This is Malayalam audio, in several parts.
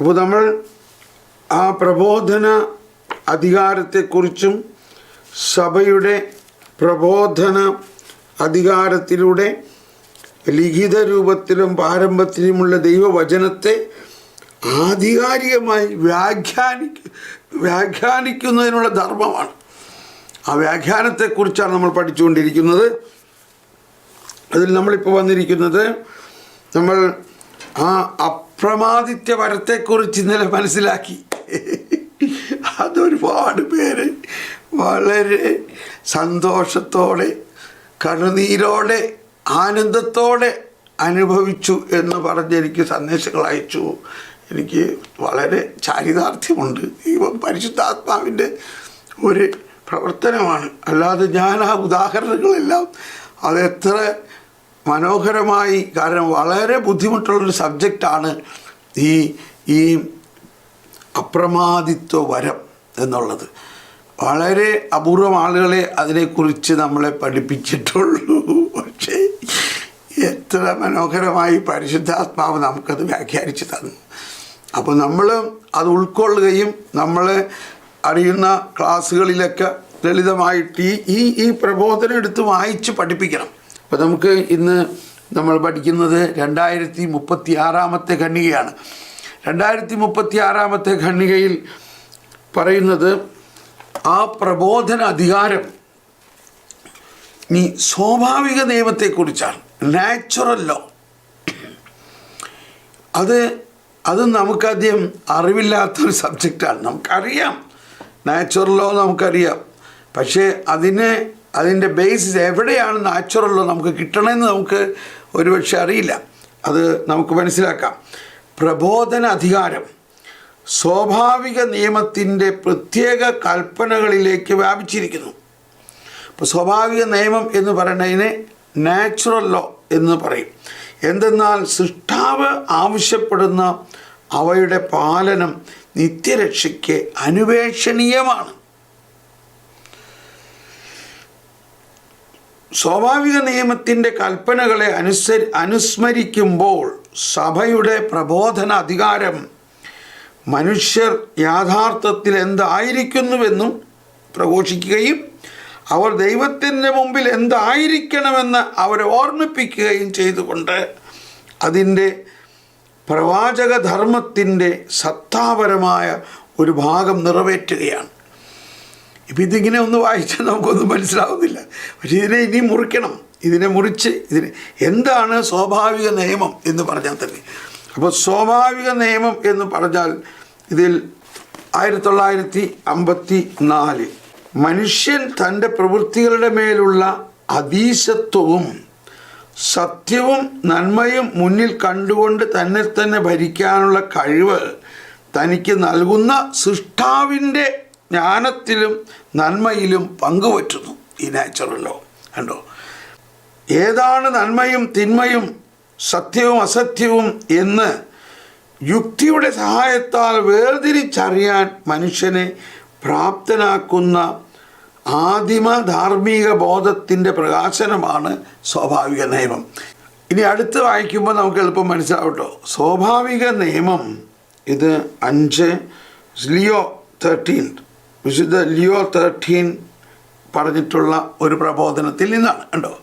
അപ്പോൾ നമ്മൾ ആ പ്രബോധന അധികാരത്തെക്കുറിച്ചും സഭയുടെ പ്രബോധന അധികാരത്തിലൂടെ ലിഖിത രൂപത്തിലും പാരമ്പര്യത്തിലുമുള്ള ദൈവവചനത്തെ ആധികാരികമായി വ്യാഖ്യാനിക്ക വ്യാഖ്യാനിക്കുന്നതിനുള്ള ധർമ്മമാണ്. ആ വ്യാഖ്യാനത്തെക്കുറിച്ചാണ് നമ്മൾ പഠിച്ചുകൊണ്ടിരിക്കുന്നത്. അതിൽ നമ്മളിപ്പോൾ വന്നിരിക്കുന്നത് നമ്മൾ ആ അപ്രമാദിത്യ വരത്തെക്കുറിച്ച് ഇന്നലെ മനസ്സിലാക്കി. അതൊരുപാട് പേര് വളരെ സന്തോഷത്തോടെ കണ്ണുനീരോടെ ആനന്ദത്തോടെ അനുഭവിച്ചു എന്ന് പറഞ്ഞ് എനിക്ക് സന്ദേശങ്ങൾ അയച്ചു. എനിക്ക് വളരെ ചാരിതാർത്ഥ്യമുണ്ട്. ഈ പരിശുദ്ധാത്മാവിന്റെ ഒരു പ്രവർത്തനമാണ്. അല്ലാതെ ഞാൻ ആ ഉദാഹരണങ്ങളെല്ലാം അതെത്ര മനോഹരമായി കാരണം വളരെ ബുദ്ധിമുട്ടുള്ളൊരു സബ്ജക്റ്റാണ് ഈ ഈ അപ്രമാദിത്വ വരം എന്നുള്ളത്. വളരെ അപൂർവം ആളുകളെ അതിനെക്കുറിച്ച് നമ്മളെ പഠിപ്പിച്ചിട്ടുള്ളൂ. പക്ഷേ എത്ര മനോഹരമായി പരിശുദ്ധാത്മാവ് നമുക്കത് വ്യാഖ്യാനിച്ച് തന്നു. അപ്പോൾ നമ്മൾ അത് ഉൾക്കൊള്ളുകയും നമ്മൾ അറിയുന്ന ക്ലാസ്സുകളിലൊക്കെ ലളിതമായിട്ട് ഈ ഈ പ്രബോധനം എടുത്ത് വായിച്ച് പഠിപ്പിക്കണം. അപ്പോൾ നമുക്ക് ഇന്ന് നമ്മൾ പഠിക്കുന്നത് രണ്ടായിരത്തി മുപ്പത്തി ആറാമത്തെ ഖണ്ഡികയാണ്. രണ്ടായിരത്തി മുപ്പത്തി ആറാമത്തെ ഖണ്ഡികയിൽ പറയുന്നത് ആ പ്രബോധന അധികാരം നീ സ്വാഭാവിക നിയമത്തെക്കുറിച്ചാണ്. നാച്ചുറൽ ലോ അത് അത് നമുക്കധികം അറിവില്ലാത്തൊരു സബ്ജക്റ്റാണ് നമുക്കറിയാം. നാച്ചുറൽ ലോ നമുക്കറിയാം. പക്ഷേ അതിന് അതിന്റെ ബേസിസ് എവിടെയാണ് നാച്ചുറലോ നമുക്ക് കിട്ടണമെന്ന് നമുക്ക് ഒരുപക്ഷെ അറിയില്ല. അത് നമുക്ക് മനസ്സിലാക്കാം. പ്രബോധന അധികാരം സ്വാഭാവിക നിയമത്തിന്റെ പ്രത്യേക കൽപ്പനകളിലേക്ക് വ്യാപിച്ചിരിക്കുന്നു. അപ്പോൾ സ്വാഭാവിക നിയമം എന്ന് പറയുന്നതിനെ നാച്ചുറൽ ലോ എന്ന് പറയും. എന്തെന്നാൽ സൃഷ്ടാവ് ആവശ്യപ്പെടുന്ന അവയുടെ പാലനം നിത്യരക്ഷയ്ക്ക് അനുപേക്ഷണീയമാണ് സ്വാഭാവിക നിയമത്തിന്റെ കൽപ്പനകളെ അനുസരി അനുസ്മരിക്കുമ്പോൾ സഭയുടെ പ്രബോധന അധികാരം മനുഷ്യർ യാഥാർത്ഥത്തിൽ എന്തായിരിക്കുന്നുവെന്നും പ്രഘോഷിക്കുകയും അവർ ദൈവത്തിന്റെ മുമ്പിൽ എന്തായിരിക്കണമെന്ന് അവരെ ഓർമ്മിപ്പിക്കുകയും ചെയ്തുകൊണ്ട് അതിന്റെ പ്രവാചക ധർമ്മത്തിന്റെ സത്താപരമായ ഒരു ഭാഗം നിറവേറ്റുകയാണ്. ഇപ്പം ഇതിങ്ങനെ ഒന്ന് വായിച്ചാൽ നമുക്കൊന്നും മനസ്സിലാവുന്നില്ല. പക്ഷേ ഇതിനെ ഇനി മുറിക്കണം. ഇതിനെ മുറിച്ച് ഇതിന് എന്താണ് സ്വാഭാവിക നിയമം എന്ന് പറഞ്ഞാൽ തന്നെ. അപ്പോൾ സ്വാഭാവിക നിയമം എന്ന് പറഞ്ഞാൽ ഇതിൽ ആയിരത്തി തൊള്ളായിരത്തി അമ്പത്തി നാല് മനുഷ്യൻ തന്റെ പ്രവൃത്തികളുടെ മേലുള്ള അതീശത്വവും സത്യവും നന്മയും മുന്നിൽ കണ്ടുകൊണ്ട് തന്നെ തന്നെ ഭരിക്കാനുള്ള കഴിവ് തനിക്ക് നൽകുന്ന സൃഷ്ടാവിന്റെ ജ്ഞാനത്തിലും നന്മയിലും പങ്കുവറ്റുന്നു ഈ നാച്ചുറൽ ലോ കണ്ടോ? ഏതാണ് നന്മയും തിന്മയും സത്യവും അസത്യവും എന്ന് യുക്തിയുടെ സഹായത്താൽ വേർതിരിച്ചറിയാൻ മനുഷ്യനെ പ്രാപ്തനാക്കുന്ന ആദിമ ധാർമ്മിക ബോധത്തിന്റെ പ്രകാശനമാണ് സ്വാഭാവിക നിയമം. ഇനി അടുത്ത് വായിക്കുമ്പോൾ നമുക്ക് എളുപ്പം മനസ്സിലാവട്ടോ സ്വാഭാവിക നിയമം ഇത് അഞ്ച് ലിയോ തേർട്ടീൻ വിശുദ്ധ ലിയോ തേർട്ടീൻ പറഞ്ഞിട്ടുള്ള ഒരു പ്രബോധനത്തിൽ നിന്നാണ് കണ്ടോ?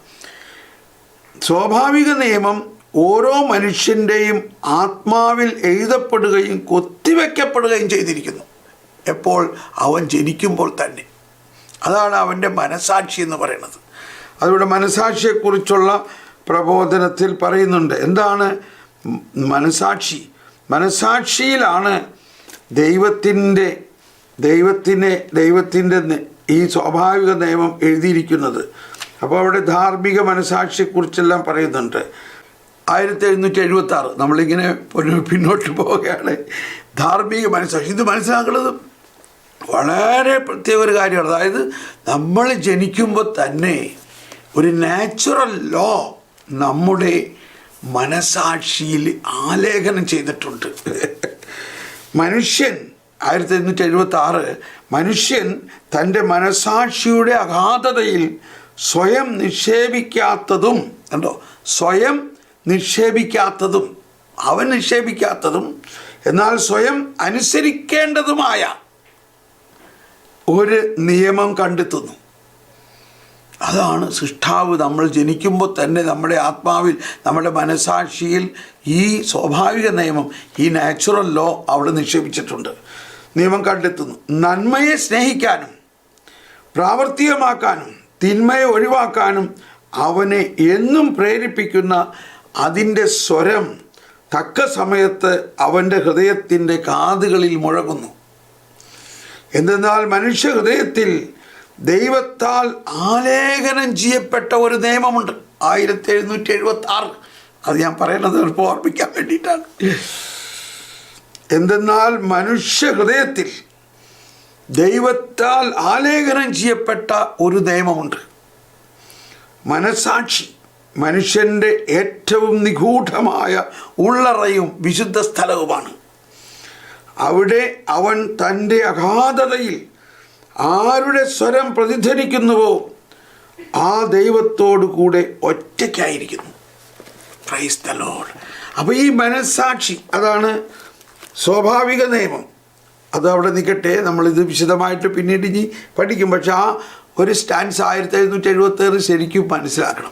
സ്വാഭാവിക നിയമം ഓരോ മനുഷ്യന്റെയും ആത്മാവിൽ എഴുതപ്പെടുകയും കൊത്തിവെക്കപ്പെടുകയും ചെയ്തിരിക്കുന്നു. എപ്പോൾ? അവൻ ജനിക്കുമ്പോൾ തന്നെ. അതാണ് അവന്റെ മനസാക്ഷി എന്ന് പറയുന്നത്. അതിവിടെ മനസാക്ഷിയെക്കുറിച്ചുള്ള പ്രബോധനത്തിൽ പറയുന്നുണ്ട്. എന്താണ്? മനസാക്ഷി. മനസാക്ഷിയിലാണ് ദൈവത്തിന്റെ ദൈവത്തിനെ ദൈവത്തിന്റെ ഈ സ്വാഭാവിക നിയമം എഴുതിയിരിക്കുന്നത്. അപ്പോൾ അവിടെ ധാർമ്മിക മനസാക്ഷിയെക്കുറിച്ചെല്ലാം പറയുന്നുണ്ട്. ആയിരത്തി എഴുന്നൂറ്റി എഴുപത്തി ആറ് നമ്മളിങ്ങനെ പിന്നോട്ട് പോവുകയാണ്. ധാർമ്മിക മനസാക്ഷി ഇത് മനസ്സിലാക്കുന്നത് വളരെ പ്രത്യേക ഒരു കാര്യമാണ്. അതായത് നമ്മൾ ജനിക്കുമ്പോൾ തന്നെ ഒരു നാച്ചുറൽ ലോ നമ്മുടെ മനസാക്ഷിയിൽ ആലേഖനം ചെയ്തിട്ടുണ്ട്. മനുഷ്യൻ ആയിരത്തി എണ്ണൂറ്റി എഴുപത്തി ആറ് മനുഷ്യൻ തന്റെ മനസാക്ഷിയുടെ അഗാധതയിൽ സ്വയം നിക്ഷേപിക്കാത്തതും കണ്ടോ? സ്വയം നിക്ഷേപിക്കാത്തതും അവൻ നിക്ഷേപിക്കാത്തതും എന്നാൽ സ്വയം അനുസരിക്കേണ്ടതുമായ ഒരു നിയമം കണ്ടെത്തുന്നു. അതാണ് സൃഷ്ടാവ് നമ്മൾ ജനിക്കുമ്പോൾ തന്നെ നമ്മുടെ ആത്മാവിൽ നമ്മുടെ മനസാക്ഷിയിൽ ഈ സ്വാഭാവിക നിയമം ഈ നാച്ചുറൽ ലോ അവിടെ നിക്ഷേപിച്ചിട്ടുണ്ട്. നിയമം കണ്ടെത്തുന്നു. നന്മയെ സ്നേഹിക്കാനും പ്രാവർത്തികമാക്കാനും തിന്മയെ ഒഴിവാക്കാനും അവനെ എന്നും പ്രേരിപ്പിക്കുന്ന അതിന്റെ സ്വരം തക്ക സമയത്ത് അവന്റെ ഹൃദയത്തിന്റെ കാതുകളിൽ മുഴങ്ങുന്നു. എന്തെന്നാൽ മനുഷ്യ ഹൃദയത്തിൽ ദൈവത്താൽ ആലേഖനം ചെയ്യപ്പെട്ട ഒരു നിയമമുണ്ട്. ആയിരത്തി എഴുന്നൂറ്റി എഴുപത്തി ആറ് അത് ഞാൻ പറയുന്നത് ഓർമ്മിക്കാൻ വേണ്ടിയിട്ടാണ്. എന്തെന്നാൽ മനുഷ്യ ഹൃദയത്തിൽ ദൈവത്താൽ ആലേഖനം ചെയ്യപ്പെട്ട ഒരു നിയമമുണ്ട്. മനസാക്ഷി മനുഷ്യന്റെ ഏറ്റവും നിഗൂഢമായ ഉള്ളറയും വിശുദ്ധ സ്ഥലവുമാണ്. അവിടെ അവൻ തന്റെ അഗാധതയിൽ ആരുടെ സ്വരം പ്രതിധ്വനിക്കുന്നുവോ ആ ദൈവത്തോടു കൂടെ ഒറ്റയ്ക്കായിരിക്കുന്നു. പ്രൈസ് അപ്പോൾ ഈ മനസ്സാക്ഷി അതാണ് സ്വാഭാവിക നിയമം. അത് അവിടെ നിൽക്കട്ടെ. നമ്മളിത് വിശദമായിട്ട് പിന്നീട് ഇനി പഠിക്കും. പക്ഷെ ആ ഒരു സ്റ്റാൻസ് ആയിരത്തി എഴുന്നൂറ്റി എഴുപത്തേറ് ശരിക്കും മനസ്സിലാക്കണം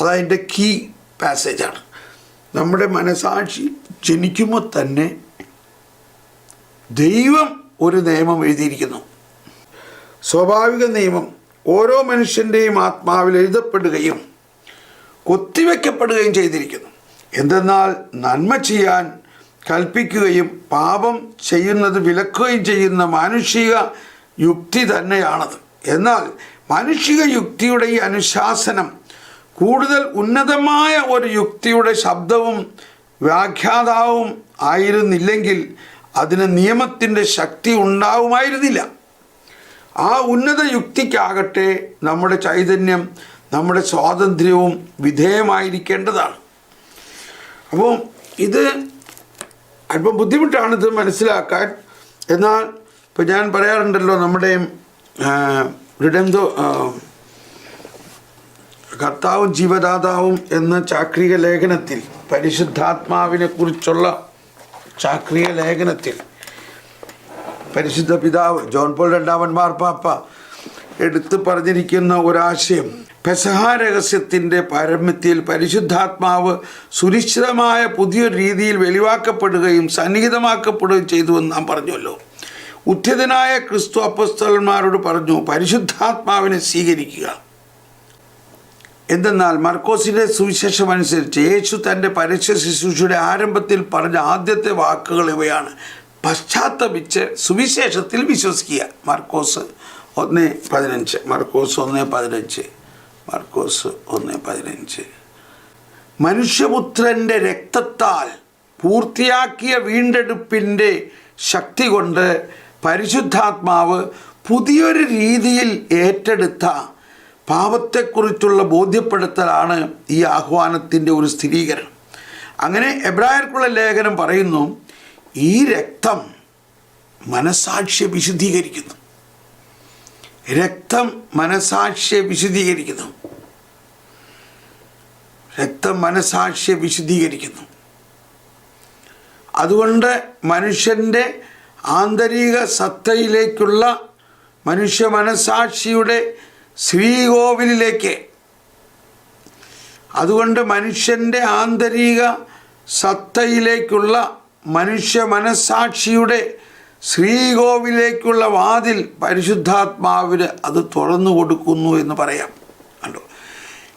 അതതിന്റെ കീ പാസേജാണ് നമ്മുടെ മനസാക്ഷി ജനിക്കുമ്പോൾ തന്നെ ദൈവം ഒരു നിയമം എഴുതിയിരിക്കുന്നു. സ്വാഭാവിക നിയമം ഓരോ മനുഷ്യന്റെയും ആത്മാവിൽ എഴുതപ്പെടുകയും കൊത്തിവെക്കപ്പെടുകയും ചെയ്തിരിക്കുന്നു. എന്തെന്നാൽ നന്മ ചെയ്യാൻ കൽപ്പിക്കുകയും പാപം ചെയ്യുന്നത് വിലക്കുകയും ചെയ്യുന്ന മാനുഷിക യുക്തി തന്നെയാണത്. എന്നാൽ മാനുഷിക യുക്തിയുടെ ഈ അനുശാസനം കൂടുതൽ ഉന്നതമായ ഒരു യുക്തിയുടെ ശബ്ദവും വ്യാഖ്യാതാവും ആയിരുന്നില്ലെങ്കിൽ അതിന് നിയമത്തിന്റെ ശക്തി ഉണ്ടാവുമായിരുന്നില്ല. ആ ഉന്നത യുക്തിക്കാകട്ടെ നമ്മുടെ ചൈതന്യം നമ്മുടെ സ്വാതന്ത്ര്യവും വിധേയമായിരിക്കേണ്ടതാണ്. അപ്പോൾ ഇത് അല്പം ബുദ്ധിമുട്ടാണിത് മനസ്സിലാക്കാൻ. എന്നാൽ ഇപ്പോൾ ഞാൻ പറയാറുണ്ടല്ലോ നമ്മുടെ റിഡംതോ കർത്താവും ജീവദാതാവും എന്ന ചാക്രിക ലേഖനത്തിൽ പരിശുദ്ധാത്മാവിനെ കുറിച്ചുള്ള ചാക്രിക ലേഖനത്തിൽ പരിശുദ്ധ പിതാവ് ജോൺ പോൾ രണ്ടാമൻ മാർപ്പാപ്പ എടുത്തു പറഞ്ഞിരിക്കുന്ന ഒരാശയം പെസഹ രഹസ്യത്തിന്റെ പാരമ്യത്തിൽ പരിശുദ്ധാത്മാവ് സുനിശ്ചിതമായ പുതിയൊരു രീതിയിൽ വെളിവാക്കപ്പെടുകയും സന്നിഹിതമാക്കപ്പെടുകയും ചെയ്തുവെന്ന് നാം പറഞ്ഞല്ലോ. ഉദ്ധിതനായ ക്രിസ്തു അപ്പസ്തലന്മാരോട് പറഞ്ഞു പരിശുദ്ധാത്മാവിനെ സ്വീകരിക്കുക. എന്തെന്നാൽ മർക്കോസിന്റെ സുവിശേഷം അനുസരിച്ച് യേശു തന്റെ പരസ്യ ശുശ്രൂഷയുടെ ആരംഭത്തിൽ പറഞ്ഞ ആദ്യത്തെ വാക്കുകൾ ഇവയാണ്. പശ്ചാത്തപിച്ച് സുവിശേഷത്തിൽ വിശ്വസിക്കുക. മർക്കോസ് ഒന്ന് പതിനഞ്ച്. മർക്കോസ് ഒന്ന് പതിനഞ്ച്. മർക്കോസ് ഒന്ന് പതിനഞ്ച്. മനുഷ്യപുത്രന്റെ രക്തത്താൽ പൂർത്തിയാക്കിയ വീണ്ടെടുപ്പിന്റെ ശക്തി കൊണ്ട് പരിശുദ്ധാത്മാവ് പുതിയൊരു രീതിയിൽ ഏറ്റെടുത്ത പാപത്തെക്കുറിച്ചുള്ള ബോധ്യപ്പെടുത്തലാണ് ഈ ആഹ്വാനത്തിന്റെ ഒരു സ്ഥിരീകരണം. അങ്ങനെ എബ്രായർക്കുള്ള ലേഖനം പറയുന്നു ഈ രക്തം മനസാക്ഷിയെ വിശുദ്ധീകരിക്കുന്നു. രക്തം മനസാക്ഷിയെ വിശുദ്ധീകരിക്കുന്നു. രക്തം മനസാക്ഷിയെ വിശുദ്ധീകരിക്കുന്നു. അതുകൊണ്ട് മനുഷ്യന്റെ ആന്തരിക സത്തയിലേക്കുള്ള മനുഷ്യ മനസാക്ഷിയുടെ ശ്രീകോവിലേക്ക് അതുകൊണ്ട് മനുഷ്യന്റെ ആന്തരിക സത്തയിലേക്കുള്ള മനുഷ്യ മനസാക്ഷിയുടെ ശ്രീകോവിലേക്കുള്ള വാതിൽ പരിശുദ്ധാത്മാവിന് അത് തുറന്നു കൊടുക്കുന്നു എന്ന് പറയാം.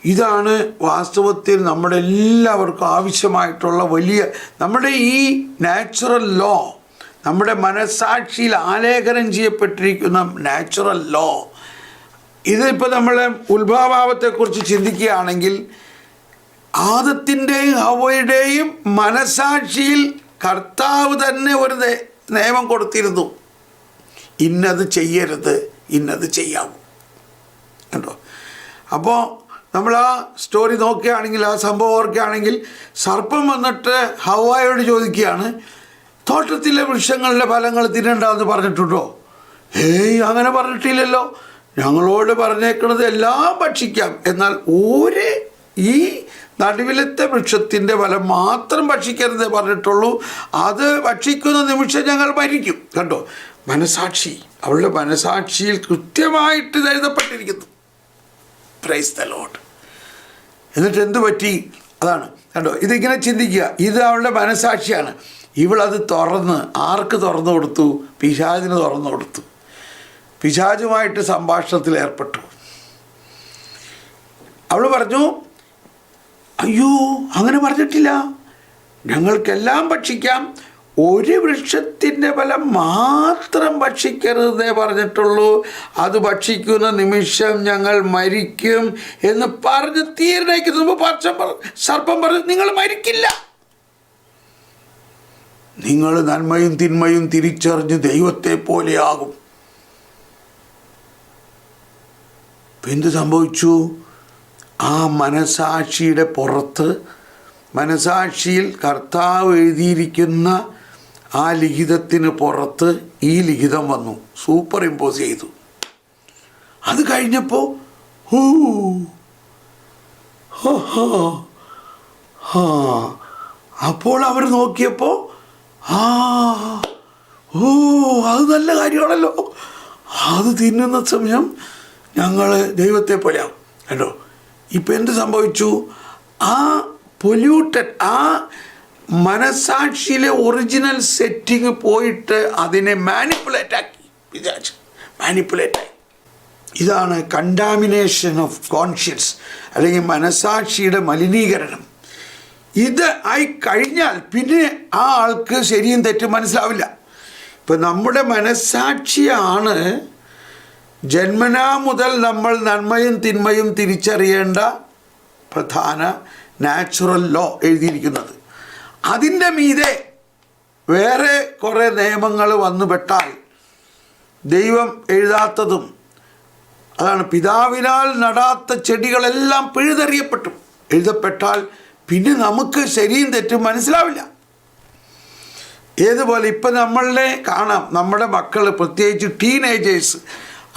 ഇതാണ് വാസ്തവത്തിൽ നമ്മുടെ എല്ലാവർക്കും ആവശ്യമായിട്ടുള്ള വലിയ നമ്മുടെ ഈ നാച്ചുറൽ ലോ നമ്മുടെ മനസാക്ഷിയിൽ ആലേഖനം ചെയ്യപ്പെട്ടിരിക്കുന്ന നാച്ചുറൽ ലോ ഇതിപ്പോൾ നമ്മൾ ഉത്ഭവഭാവത്തെക്കുറിച്ച് ചിന്തിക്കുകയാണെങ്കിൽ ആദത്തിന്റെയും ഹവയുടെയും മനസാക്ഷിയിൽ കർത്താവ് തന്നെ ഒരു നിയമം കൊടുത്തിരുന്നു. ഇന്നത് ചെയ്യരുത് ഇന്നത് ചെയ്യാവൂ. കണ്ടോ? അപ്പോൾ നമ്മൾ ആ സ്റ്റോറി നോക്കുകയാണെങ്കിൽ ആ സംഭവം ഓർക്കുകയാണെങ്കിൽ സർപ്പം വന്നിട്ട് ഹവായോട് ചോദിക്കുകയാണ് തോട്ടത്തിലെ വൃക്ഷങ്ങളുടെ ഫലങ്ങൾ തിന്നണ്ടെന്ന് പറഞ്ഞിട്ടുണ്ടോ? ഏയ് അങ്ങനെ പറഞ്ഞിട്ടില്ലല്ലോ. ഞങ്ങളോട് പറഞ്ഞേക്കുന്നത് എല്ലാം ഭക്ഷിക്കാം. എന്നാൽ ഒരു ഈ നടുവിലത്തെ വൃക്ഷത്തിന്റെ ഫലം മാത്രം ഭക്ഷിക്കരുത് പറഞ്ഞിട്ടുള്ളൂ. അത് ഭക്ഷിക്കുന്ന നിമിഷം ഞങ്ങൾ മരിക്കും. കണ്ടോ? മനസാക്ഷി. അവളുടെ മനസാക്ഷിയിൽ കൃത്യമായിട്ട് എഴുതപ്പെട്ടിരിക്കുന്നു. പ്രൈസ് ദ ലോഡ് എന്നിട്ട് എന്ത് പറ്റി? അതാണ്. കണ്ടോ? ഇതിങ്ങനെ ചിന്തിക്കുക. ഇത് അവളുടെ മനസാക്ഷിയാണ്. ഇവളത് തുറന്ന് ആർക്ക് തുറന്നു കൊടുത്തു? പിശാചിന് തുറന്നു കൊടുത്തു. പിശാജുമായിട്ട് സംഭാഷണത്തിൽ ഏർപ്പെട്ടു. അവൾ പറഞ്ഞു അയ്യോ അങ്ങനെ പറഞ്ഞിട്ടില്ല. ഞങ്ങൾക്കെല്ലാം ഭക്ഷിക്കാം. ഒരു വൃക്ഷത്തിന്റെ ഫലം മാത്രം ഭക്ഷിക്കരുതേ പറഞ്ഞിട്ടുള്ളൂ. അത് ഭക്ഷിക്കുന്ന നിമിഷം ഞങ്ങൾ മരിക്കും എന്ന് പറഞ്ഞ് മുമ്പ് പർച്ചം സർപ്പം പറഞ്ഞു നിങ്ങൾ മരിക്കില്ല. നിങ്ങൾ നന്മയും തിന്മയും തിരിച്ചറിഞ്ഞ് ദൈവത്തെ പോലെയാകും. എന്ത് സംഭവിച്ചു? ആ മനസാക്ഷിയുടെ പുറത്ത് മനസാക്ഷിയിൽ കർത്താവ് എഴുതിയിരിക്കുന്ന ആ ലിഖിതത്തിന് പുറത്ത് ഈ ലിഖിതം വന്നു. സൂപ്പർ ഇമ്പോസ് ചെയ്തു. അത് കഴിഞ്ഞപ്പോൾ ഹൂ ഹോ. അപ്പോൾ അവർ നോക്കിയപ്പോൾ ആ ഓ അത് നല്ല കാര്യമാണല്ലോ. അത് തിന്നുന്ന സമയം ഞങ്ങൾ ദൈവത്തെ പോലെയാവും. കേട്ടോ ഇപ്പം എന്ത് സംഭവിച്ചു? ആ പൊല്യൂട്ടഡ് ആ മനസാക്ഷിയിലെ ഒറിജിനൽ സെറ്റിങ് പോയിട്ട് അതിനെ മാനിപ്പുലേറ്റ് ആക്കി. വിചാരിച്ചു. മാനിപ്പുലേറ്റ് ആയി. ഇതാണ് കണ്ടാമിനേഷൻ ഓഫ് കോൺഷ്യൻസ് അല്ലെങ്കിൽ മനസാക്ഷിയുടെ മലിനീകരണം. ഇത് ആയി കഴിഞ്ഞാൽ പിന്നെ ആ ആൾക്ക് ശരിയും തെറ്റും മനസ്സിലാവില്ല. ഇപ്പം നമ്മുടെ മനസാക്ഷിയാണ് ജന്മനാ മുതൽ നമ്മൾ നന്മയും തിന്മയും തിരിച്ചറിയേണ്ട പ്രധാന നാച്ചുറൽ ലോ എഴുതിയിരിക്കുന്നത്. അതിന്റെ മീതെ വേറെ കുറേ നിയമങ്ങൾ വന്നുപെട്ടാൽ ദൈവം എഴുതാത്തതും അതാണ് പിതാവിനാൽ നടാത്ത ചെടികളെല്ലാം പിഴുതെറിയപ്പെട്ടു. എഴുതപ്പെട്ടാൽ പിന്നെ നമുക്ക് ശരിയും തെറ്റും മനസ്സിലാവില്ല. ഏതുപോലെ ഇപ്പം നമ്മളെ കാണാം നമ്മുടെ മക്കൾ പ്രത്യേകിച്ച് ടീനേജേഴ്സ്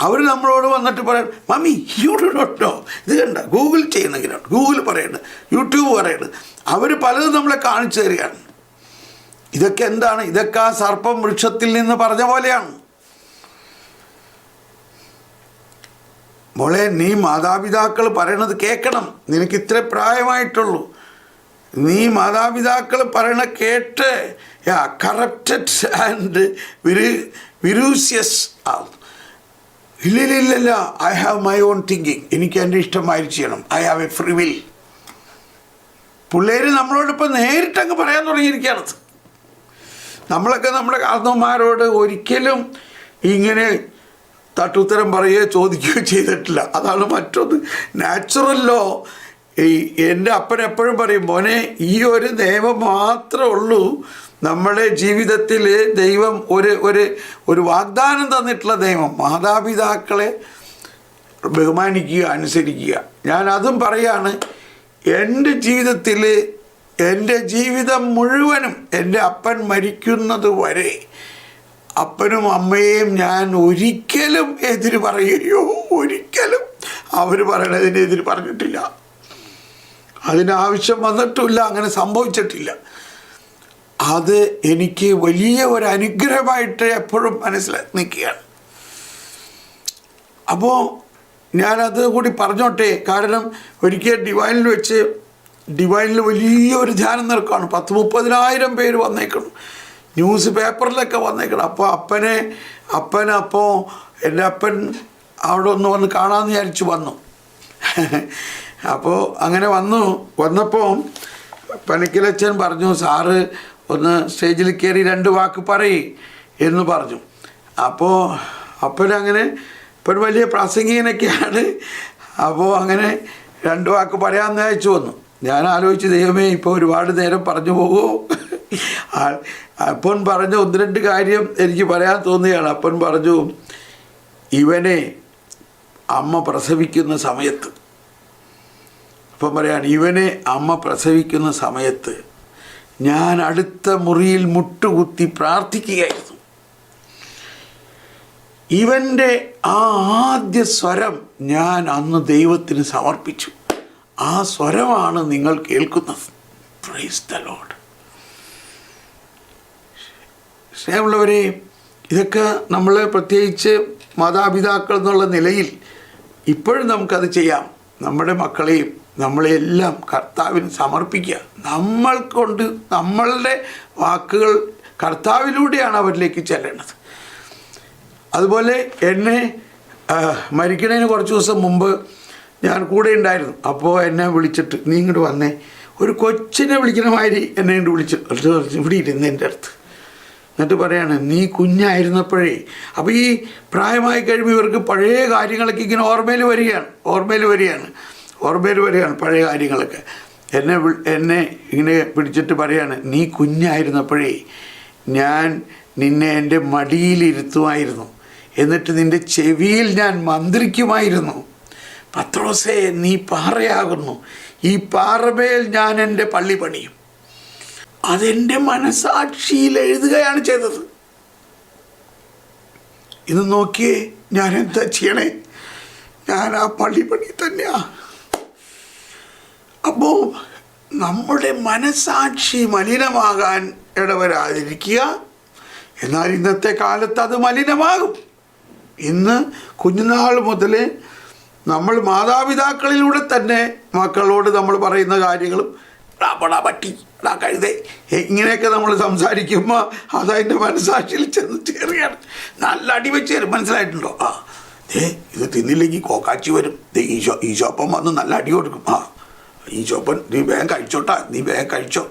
അവർ നമ്മളോട് വന്നിട്ട് പറയുന്നത് mummy you do not know ഇത് കണ്ട ഗൂഗിൾ ചെയ്യുന്നെങ്കിലാണ് ഗൂഗിൾ പറയുന്നത് യൂട്യൂബ് പറയുന്നത് അവർ പലതും നമ്മളെ കാണിച്ചു തരികയാണ്. ഇതൊക്കെ എന്താണ്? ഇതൊക്കെ ആ സർപ്പം വൃക്ഷത്തിൽ നിന്ന് പറഞ്ഞ പോലെയാണ്. മോളെ നീ മാതാപിതാക്കൾ പറയണത് കേൾക്കണം. നിനക്ക് ഇത്ര പ്രായമായിട്ടുള്ളൂ. നീ മാതാപിതാക്കൾ പറയണ കേട്ട് കറപ്റ്റഡ് ആൻഡ് വിരു വിരൂസ്യസ് ഇല്ലില്ല I have my own thinking എനിക്ക് എന്റെ ഇഷ്ടമായി ചെയ്യണം I have a free will പിള്ളേർ നമ്മളോടിപ്പോൾ നേരിട്ടങ്ങ് പറയാൻ തുടങ്ങിയിരിക്കുകയാണ്. നമ്മളൊക്കെ നമ്മുടെ കാർന്നവന്മാരോട് ഒരിക്കലും ഇങ്ങനെ തട്ടുത്തരം പറയുകയോ ചോദിക്കുകയോ ചെയ്തിട്ടില്ല. അതാണ് മറ്റൊന്ന്. നാച്ചുറൽ ലോ ഈ എന്റെ അപ്പൻ എപ്പോഴും പറയും മോനെ ഈ ഒരു നിയമം മാത്രമേ ഉള്ളൂ. നമ്മുടെ ജീവിതത്തിൽ ദൈവം ഒരു ഒരു ഒരു വാഗ്ദാനം തന്നിട്ടുള്ള ദൈവം മാതാപിതാക്കളെ ബഹുമാനിക്കുക അനുസരിക്കുക. ഞാൻ അതും പറയാണ്. എന്റെ ജീവിതത്തിൽ എന്റെ ജീവിതം മുഴുവനും എന്റെ അപ്പൻ മരിക്കുന്നത് വരെ അപ്പനും അമ്മയെയും ഞാൻ ഒരിക്കലും എതിര് പറയുകയോ ഒരിക്കലും. അവർ പറയണതിന് എതിര് പറഞ്ഞിട്ടില്ല. അതിനാവശ്യം വന്നിട്ടില്ല അങ്ങനെ സംഭവിച്ചിട്ടില്ല. അത് എനിക്ക് വലിയ ഒരു അനുഗ്രഹമായിട്ട് എപ്പോഴും മനസ്സിലാക്കി നിൽക്കുകയാണ്. അപ്പോൾ ഞാനത് കൂടി പറഞ്ഞോട്ടെ. കാരണം ഒരിക്കൽ ഡിവൈനിൽ വെച്ച് ഡിവൈനിൽ വലിയൊരു ധ്യാനം നിൽക്കുകയാണ് പത്ത് മുപ്പതിനായിരം പേര് വന്നേക്കണം ന്യൂസ് പേപ്പറിലൊക്കെ വന്നേക്കണം അപ്പോൾ അപ്പനെ അപ്പൻ അപ്പോൾ എന്റെ അപ്പൻ അവിടെ ഒന്ന് വന്ന് കാണാമെന്ന് വിചാരിച്ച് വന്നു. അപ്പോൾ അങ്ങനെ വന്നു. വന്നപ്പോൾ പനക്കിലച്ചൻ പറഞ്ഞു സാറ് ഒന്ന് സ്റ്റേജിൽ കയറി രണ്ട് വാക്ക് പറയേ എന്ന് പറഞ്ഞു. അപ്പോൾ അപ്പനങ്ങനെ ഇപ്പം വലിയ പ്രാസംഗികനൊക്കെയാണ്. അപ്പോൾ അങ്ങനെ രണ്ട് വാക്ക് പറയാമെന്ന് അയച്ചു വന്നു. ഞാൻ ആലോചിച്ച് ദൈവമേ ഇപ്പോൾ ഒരുപാട് നേരം പറഞ്ഞു പോകുമോ? അപ്പൻ പറഞ്ഞ ഒന്ന് രണ്ട് കാര്യം എനിക്ക് പറയാൻ തോന്നുകയാണ്. അപ്പൻ പറഞ്ഞു ഇവനെ അമ്മ പ്രസവിക്കുന്ന സമയത്ത്. അപ്പം പറയാണ് ഇവനെ അമ്മ പ്രസവിക്കുന്ന സമയത്ത് ഞാൻ അടുത്ത മുറിയിൽ മുട്ടുകുത്തി പ്രാർത്ഥിക്കുകയായിരുന്നു. ഇവന്റെ ആ ആദ്യ സ്വരം ഞാൻ അന്ന് ദൈവത്തിന് സമർപ്പിച്ചു. ആ സ്വരമാണ് നിങ്ങൾ കേൾക്കുന്നത്. പ്രൈസ് ദ ലോഡ് സ്നേഹമുള്ളവരെ ഇതൊക്കെ നമ്മൾ പ്രത്യേകിച്ച് മാതാപിതാക്കൾ എന്നുള്ള നിലയിൽ ഇപ്പോഴും നമുക്കത് ചെയ്യാം. നമ്മുടെ മക്കളെയും നമ്മളെല്ലാം കർത്താവിന് സമർപ്പിക്കുക. നമ്മൾ കൊണ്ട് നമ്മളുടെ വാക്കുകൾ കർത്താവിലൂടെയാണ് അവരിലേക്ക് ചെല്ലേണ്ടത്. അതുപോലെ എന്നെ മരിക്കണതിന് കുറച്ച് ദിവസം മുമ്പ് ഞാൻ കൂടെ ഉണ്ടായിരുന്നു. അപ്പോൾ എന്നെ വിളിച്ചിട്ട് നീ ഇങ്ങോട്ട് വന്നേ. ഒരു കൊച്ചിനെ വിളിക്കുന്ന മാതിരി എന്നെ ഇങ്ങോട്ട് വിളിച്ചു ഇവിടെ ഇരുന്ന് എന്റെ അടുത്ത്. എന്നിട്ട് പറയാണ് നീ കുഞ്ഞായിരുന്നപ്പോഴേ. അപ്പോൾ ഈ പ്രായമായി കഴിയുമ്പോൾ ഇവർക്ക് പഴയ കാര്യങ്ങളൊക്കെ ഇങ്ങനെ ഓർമ്മയിൽ വരികയാണ് ഓർമ്മയിൽ വരികയാണ് ഓർമ്മയിൽ വരികയാണ് പഴയ കാര്യങ്ങളൊക്കെ. എന്നെ എന്നെ ഇങ്ങനെ പിടിച്ചിട്ട് പറയാണ് നീ കുഞ്ഞായിരുന്നപ്പോഴേ ഞാൻ നിന്നെ എന്റെ മടിയിലിരുത്തുമായിരുന്നു. എന്നിട്ട് നിന്റെ ചെവിയിൽ ഞാൻ മന്ത്രിക്കുമായിരുന്നു. പത്രോസേ നീ പാറയാകുന്നു. ഈ പാറമേൽ ഞാൻ എന്റെ പള്ളി പണിയും. അതെന്റെ മനസാക്ഷിയിൽ എഴുതുകയാണ് ചെയ്തത്. ഇത് നോക്കിയേ ഞാൻ എന്താ ചെയ്യണേ? ഞാൻ ആ പള്ളി പണി തന്നെയാ. അപ്പോൾ നമ്മുടെ മനസാക്ഷി മലിനമാകാൻ ഇടവരാതിരിക്കുക. എന്നാൽ ഇന്നത്തെ കാലത്ത് അത് മലിനമാകും. ഇന്ന് കുഞ്ഞുനാൾ മുതൽ നമ്മൾ മാതാപിതാക്കളിലൂടെ തന്നെ മക്കളോട് നമ്മൾ പറയുന്ന കാര്യങ്ങളും "എടാ, പോടാ പട്ടി ടാ കഴുതേ. ഇങ്ങനെയൊക്കെ നമ്മൾ സംസാരിക്കുമ്പോൾ അതതിന്റെ മനസ്സാക്ഷിയിൽ ചെന്ന് ചേറുകയാണ് നല്ല അടി വെച്ച് തരും. മനസ്സിലായിട്ടുണ്ടോ? ആ. ഏ ഇത് തിന്നില്ലെങ്കിൽ കോക്കാച്ചി വരും. ഈശോ ഈശോപ്പം വന്ന് നല്ല അടി കൊടുക്കും. ആ. ഈശോപ്പൻ നീ വേഗം കഴിച്ചോട്ടാ നീ വേഗം കഴിച്ചോ.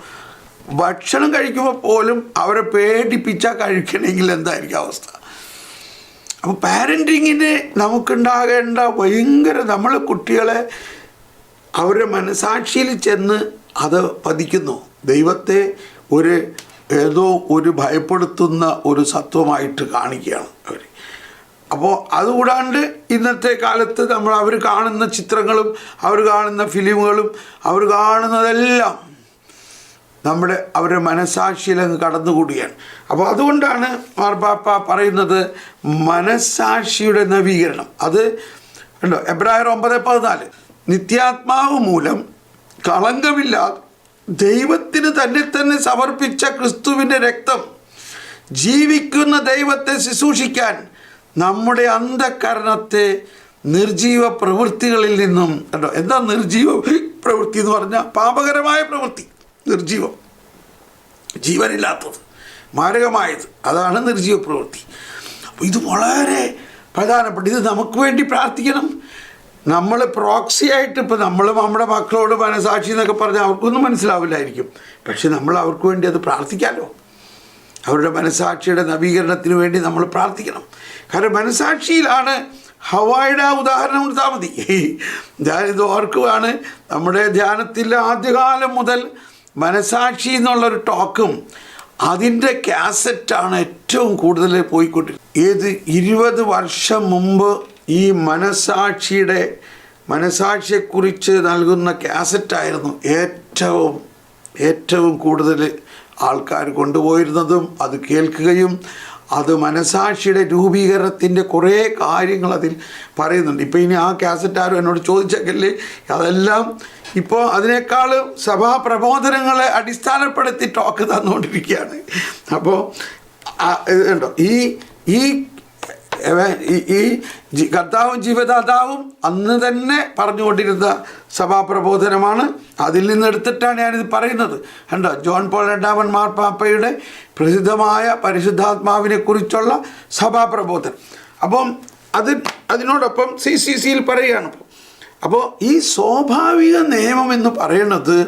ഭക്ഷണം കഴിക്കുമ്പോൾ പോലും അവരെ പേടിപ്പിച്ചാൽ കഴിക്കണമെങ്കിൽ എന്തായിരിക്കും അവസ്ഥ? അപ്പോൾ പാരന്റിങ്ങിന് നമുക്കുണ്ടാകേണ്ട ഭയങ്കര നമ്മൾ കുട്ടികളെ അവരുടെ മനസാക്ഷിയിൽ ചെന്ന് അത് പതിക്കുന്നു. ദൈവത്തെ ഒരു ഏതോ ഒരു ഭയപ്പെടുത്തുന്ന ഒരു സത്വമായിട്ട് കാണിക്കുകയാണ് അവർ അപ്പോൾ അതുകൂടാണ്ട് ഇന്നത്തെ കാലത്ത് നമ്മൾ അവർ കാണുന്ന ചിത്രങ്ങളും അവർ കാണുന്ന ഫിലിമുകളും അവർ കാണുന്നതെല്ലാം നമ്മുടെ അവരുടെ മനസാക്ഷിയിൽ അങ്ങ് കടന്നുകൂടിയാണ്. അപ്പോൾ അതുകൊണ്ടാണ് മാർപ്പാപ്പ പറയുന്നത് മനസാക്ഷിയുടെ നവീകരണം. അത് ഉണ്ടോ എബ്രായർ ഒമ്പത് പതിനാല്. നിത്യാത്മാവ് മൂലം കളങ്കമില്ല ദൈവത്തിന് തന്നെ തന്നെ സമർപ്പിച്ച ക്രിസ്തുവിന്റെ രക്തം ജീവിക്കുന്ന ദൈവത്തെ ശുശ്രൂഷിക്കാൻ നമ്മുടെ അന്ധകരണത്തെ നിർജീവ പ്രവൃത്തികളിൽ നിന്നും കണ്ടോ? എന്താ നിർജീവ പ്രവൃത്തി എന്ന് പറഞ്ഞാൽ പാപകരമായ പ്രവൃത്തി. നിർജീവം ജീവനില്ലാത്തത്. മാരകമായത്. അതാണ് നിർജീവ പ്രവൃത്തി. അപ്പോൾ ഇത് വളരെ പ്രധാനപ്പെട്ട ഇത് നമുക്ക് വേണ്ടി പ്രാർത്ഥിക്കണം. നമ്മൾ പ്രോക്സി ആയിട്ട് ഇപ്പോൾ നമ്മൾ നമ്മുടെ മക്കളോട് മനസാക്ഷി എന്നൊക്കെ പറഞ്ഞാൽ അവർക്കൊന്നും മനസ്സിലാവില്ലായിരിക്കും. പക്ഷെ നമ്മൾ അവർക്ക് വേണ്ടി അത് പ്രാർത്ഥിക്കാമല്ലോ അവരുടെ മനസാക്ഷിയുടെ നവീകരണത്തിന് വേണ്ടി നമ്മൾ പ്രാർത്ഥിക്കണം. കാരണം മനസാക്ഷിയിലാണ് ഹവായുടെ ആ ഉദാഹരണം കൊടുത്താൽ മതി. ഞാനിത് ഓർക്കുവാണ് നമ്മുടെ ധ്യാനത്തിൽ ആദ്യകാലം മുതൽ മനസാക്ഷി എന്നുള്ളൊരു ടോക്കും അതിന്റെ കാസറ്റാണ് ഏറ്റവും കൂടുതൽ പോയിക്കൊണ്ടിരുന്നത് ഏത് ഇരുപത് വർഷം മുമ്പ് ഈ മനസാക്ഷിയുടെ മനസാക്ഷിയെക്കുറിച്ച് നൽകുന്ന കാസറ്റായിരുന്നു ഏറ്റവും ഏറ്റവും കൂടുതൽ ആൾക്കാർ കൊണ്ടുപോയിരുന്നതും അത് കേൾക്കുകയും അത് മനസാക്ഷിയുടെ രൂപീകരണത്തിന്റെ കുറേ കാര്യങ്ങൾ അതിൽ പറയുന്നുണ്ട്. ഇപ്പോൾ ഇനി ആ കാസറ്റ് ആരും എന്നോട് ചോദിച്ചേക്കല്ലേ അതെല്ലാം ഇപ്പോൾ അതിനേക്കാൾ സഭാ പ്രബോധനങ്ങളെ അടിസ്ഥാനപ്പെടുത്തി ടോക്ക് തന്നുകൊണ്ടിരിക്കുകയാണ്. അപ്പോൾ ഉണ്ടോ ഈ ഈ ഈ- കർത്താവും ജീവദാതാവും അന്ന് തന്നെ പറഞ്ഞുകൊണ്ടിരുന്ന സഭാപ്രബോധനമാണ്. അതിൽ നിന്നെടുത്തിട്ടാണ് ഞാനിത് പറയുന്നത്. കണ്ടോ? ജോൺ പോൾ രണ്ടാമൻ മാർപ്പാപ്പയുടെ പ്രസിദ്ധമായ പരിശുദ്ധാത്മാവിനെക്കുറിച്ചുള്ള സഭാപ്രബോധനം. അപ്പം അത് അതിനോടൊപ്പം സി സി സിയിൽ പറയുകയാണ് അപ്പോൾ ഈ സ്വാഭാവിക നിയമം എന്ന് പറയുന്നത്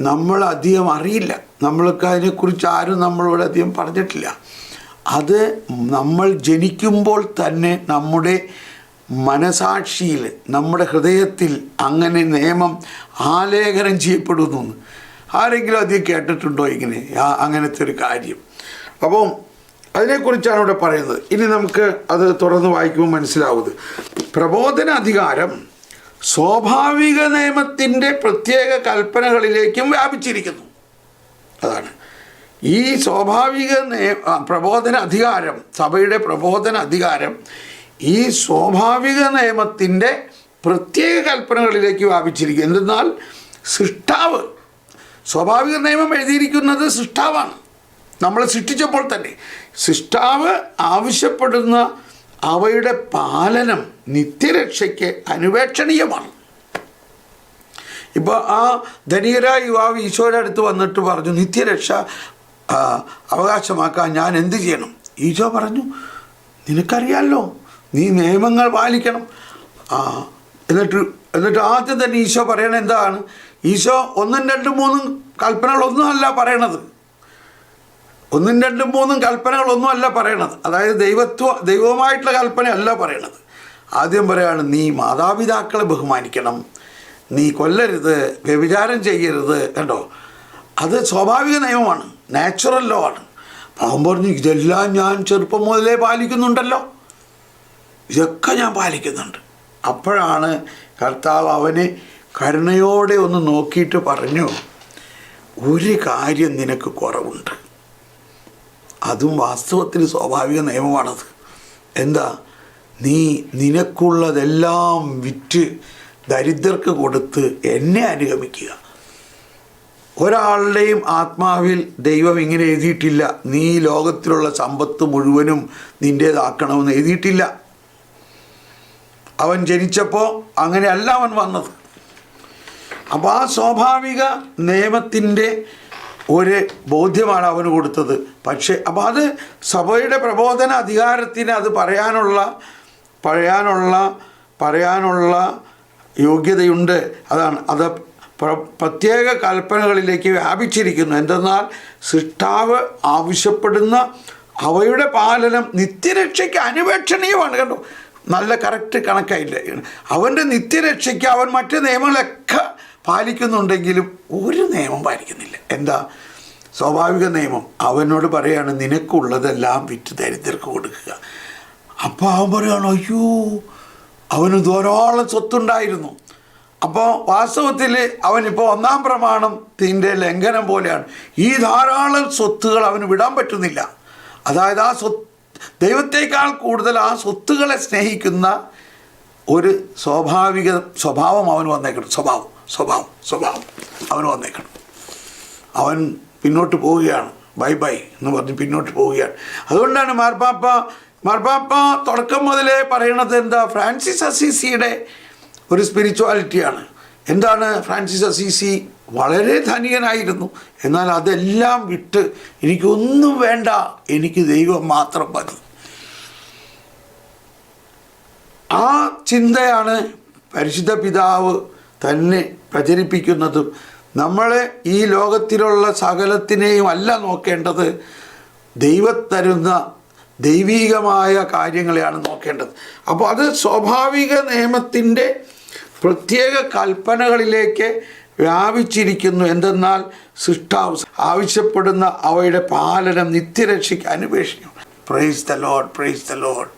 നമ്മൾ അധികം അറിയില്ല. നമ്മൾക്ക് അതിനെക്കുറിച്ച് ആരും നമ്മളോട് അധികം പറഞ്ഞിട്ടില്ല. അത് നമ്മൾ ജനിക്കുമ്പോൾ തന്നെ നമ്മുടെ മനസാക്ഷിയിൽ നമ്മുടെ ഹൃദയത്തിൽ അങ്ങനെ നിയമം ആലേഖനം ചെയ്യപ്പെടുന്നു ആരെങ്കിലും അധികം കേട്ടിട്ടുണ്ടോ ഇങ്ങനെ? അങ്ങനത്തെ ഒരു കാര്യം. അപ്പം അതിനെക്കുറിച്ചാണ് ഇവിടെ പറയുന്നത്. ഇനി നമുക്ക് അത് തുറന്ന് വായിക്കുമ്പോൾ മനസ്സിലാവുന്നത്. പ്രബോധന അധികാരം സ്വാഭാവിക നിയമത്തിന്റെ പ്രത്യേക കൽപ്പനകളിലേക്കും വ്യാപിച്ചിരിക്കുന്നു. അതാണ്. ഈ സ്വാഭാവിക പ്രബോധന അധികാരം സഭയുടെ പ്രബോധന അധികാരം ഈ സ്വാഭാവിക നിയമത്തിന്റെ പ്രത്യേക കൽപ്പനകളിലേക്ക് വ്യാപിച്ചിരിക്കും എന്തെന്നാൽ സൃഷ്ടാവ് സ്വാഭാവിക നിയമം എഴുതിയിരിക്കുന്നത് സൃഷ്ടാവാണ്. നമ്മളെ സൃഷ്ടിച്ചപ്പോൾ തന്നെ. സൃഷ്ടാവ് ആവശ്യപ്പെടുന്ന അവയുടെ പാലനം നിത്യരക്ഷയ്ക്ക് അനുവേക്ഷണീയമാണ്. ഇപ്പോൾ ആ ധനികരായ യുവാവ് ഈശോയുടെ അടുത്ത് വന്നിട്ട് പറഞ്ഞു നിത്യരക്ഷ അവകാശമാക്കാൻ ഞാൻ എന്ത് ചെയ്യണം? ഈശോ പറഞ്ഞു നിനക്കറിയാമല്ലോ നീ നിയമങ്ങൾ പാലിക്കണം. എന്നിട്ട് എന്നിട്ട് ആദ്യം തന്നെ ഈശോ പറയണത് എന്താണ്? ഈശോ ഒന്നും രണ്ടും മൂന്നും കൽപ്പനകളൊന്നും അല്ല പറയണത്. ഒന്നും രണ്ടും മൂന്നും കൽപ്പനകളൊന്നും അല്ല പറയണത്. അതായത് ദൈവത്വ ദൈവവുമായിട്ടുള്ള കൽപ്പന അല്ല പറയണത്. ആദ്യം പറയാണ് നീ മാതാപിതാക്കളെ ബഹുമാനിക്കണം. നീ കൊല്ലരുത് വ്യഭിചാരം ചെയ്യരുത്. കണ്ടോ? അത് സ്വാഭാവിക നിയമമാണ്. നാച്ചുറൽ ലോ ആണ്. പാവം പറഞ്ഞു ഇതെല്ലാം ഞാൻ ചെറുപ്പം മുതലേ പാലിക്കുന്നുണ്ടല്ലോ. ഇതൊക്കെ ഞാൻ പാലിക്കുന്നുണ്ട്. അപ്പോഴാണ് കർത്താവ് അവനെ കരുണയോടെ ഒന്ന് നോക്കിയിട്ട് പറഞ്ഞു ഒരു കാര്യം നിനക്ക് കുറവുണ്ട്. അതും വാസ്തവത്തിൽ സ്വാഭാവിക നിയമമാണത്. എന്താ? നീ നിനക്കുള്ളതെല്ലാം വിറ്റ് ദരിദ്രർക്ക് കൊടുത്ത് എന്നെ അനുഗമിക്കുക. ഒരാളുടെയും ആത്മാവിൽ ദൈവം ഇങ്ങനെ എഴുതിയിട്ടില്ല. നീ ലോകത്തിലുള്ള സമ്പത്ത് മുഴുവനും നിന്റേതാക്കണമെന്ന് എഴുതിയിട്ടില്ല. അവൻ ജനിച്ചപ്പോൾ അങ്ങനെയല്ല അവൻ വന്നത്. അപ്പോൾ ആ സ്വാഭാവിക നിയമത്തിന്റെ ഒരു ബോധ്യമാണ് അവന് കൊടുത്തത്. പക്ഷേ അപ്പോൾ അത് സഭയുടെ പ്രബോധന അധികാരത്തിന് അത് പറയാനുള്ള പറയാനുള്ള പറയാനുള്ള യോഗ്യതയുണ്ട്. അതാണ്. അത് പ്ര- പ്രത്യേക കൽപ്പനകളിലേക്ക് വ്യാപിച്ചിരിക്കുന്നു. എന്തെന്നാൽ സൃഷ്ടാവ് ആവശ്യപ്പെടുന്ന അവയുടെ പാലനം നിത്യരക്ഷയ്ക്ക് അനുപേക്ഷണീയമാണ്. കണ്ടോ? നല്ല കറക്റ്റ് കണക്കായില്ല? അവന്റെ നിത്യരക്ഷയ്ക്ക് അവൻ മറ്റ് നിയമങ്ങളൊക്കെ പാലിക്കുന്നുണ്ടെങ്കിലും ഒരു നിയമം പാലിക്കുന്നില്ല. എന്താ? സ്വാഭാവിക നിയമം. അവനോട് പറയാണ് നിനക്കുള്ളതെല്ലാം വിറ്റ് ദരിദ്രർക്ക് കൊടുക്കുക. അപ്പോൾ അവൻ പറയുകയാണ് അയ്യോ അവന് ധാരാളം സ്വത്തുണ്ടായിരുന്നു. അപ്പോൾ വാസ്തവത്തിൽ അവനിപ്പോൾ ഒന്നാം പ്രമാണം തിന്റെ ലംഘനം പോലെയാണ്. ഈ ധാരാളം സ്വത്തുകൾ അവന് വിടാൻ പറ്റുന്നില്ല. അതായത് ആ സ്വത്ത് ദൈവത്തേക്കാൾ കൂടുതൽ ആ സ്വത്തുകളെ സ്നേഹിക്കുന്ന ഒരു സ്വാഭാവിക സ്വഭാവം അവന് വന്നേക്കണം. സ്വഭാവം. സ്വഭാവം സ്വഭാവം. അവൻ വന്നേക്കണം. അവൻ പിന്നോട്ട് പോവുകയാണ്. ബൈ ബൈ എന്ന് പറഞ്ഞ് പിന്നോട്ട് പോവുകയാണ്. അതുകൊണ്ടാണ് മാർപ്പാപ്പ മാർപ്പാപ്പ തുടക്കം മുതലേ പറയണത് എന്താ? ഫ്രാൻസിസ് അസീസിയുടെ ഒരു സ്പിരിച്വാലിറ്റിയാണ് എന്താണ് ഫ്രാൻസിസ് അസീസി? വളരെ ധനികനായിരുന്നു. എന്നാൽ അതെല്ലാം വിട്ട് എനിക്കൊന്നും വേണ്ട. എനിക്ക് ദൈവം മാത്രം മതി. ആ ചിന്തയാണ് പരിശുദ്ധ പിതാവ് തന്നെ പ്രചരിപ്പിക്കുന്നതും നമ്മൾ ഈ ലോകത്തിലുള്ള സകലത്തിനെയും അല്ല നോക്കേണ്ടത്. ദൈവത്തരുന്ന ദൈവീകമായ കാര്യങ്ങളെയാണ് നോക്കേണ്ടത്. അപ്പോൾ അത് സ്വാഭാവിക നിയമത്തിന്റെ പ്രത്യേക കൽപ്പനകളിലേക്ക് വ്യാപിച്ചിരിക്കുന്നു. എന്തെന്നാൽ സൃഷ്ടാവ് ആവശ്യപ്പെടുന്ന അവയുടെ പാലനം നിത്യരക്ഷയ്ക്ക് അനുപേക്ഷിക്കും praise the lord praise the lord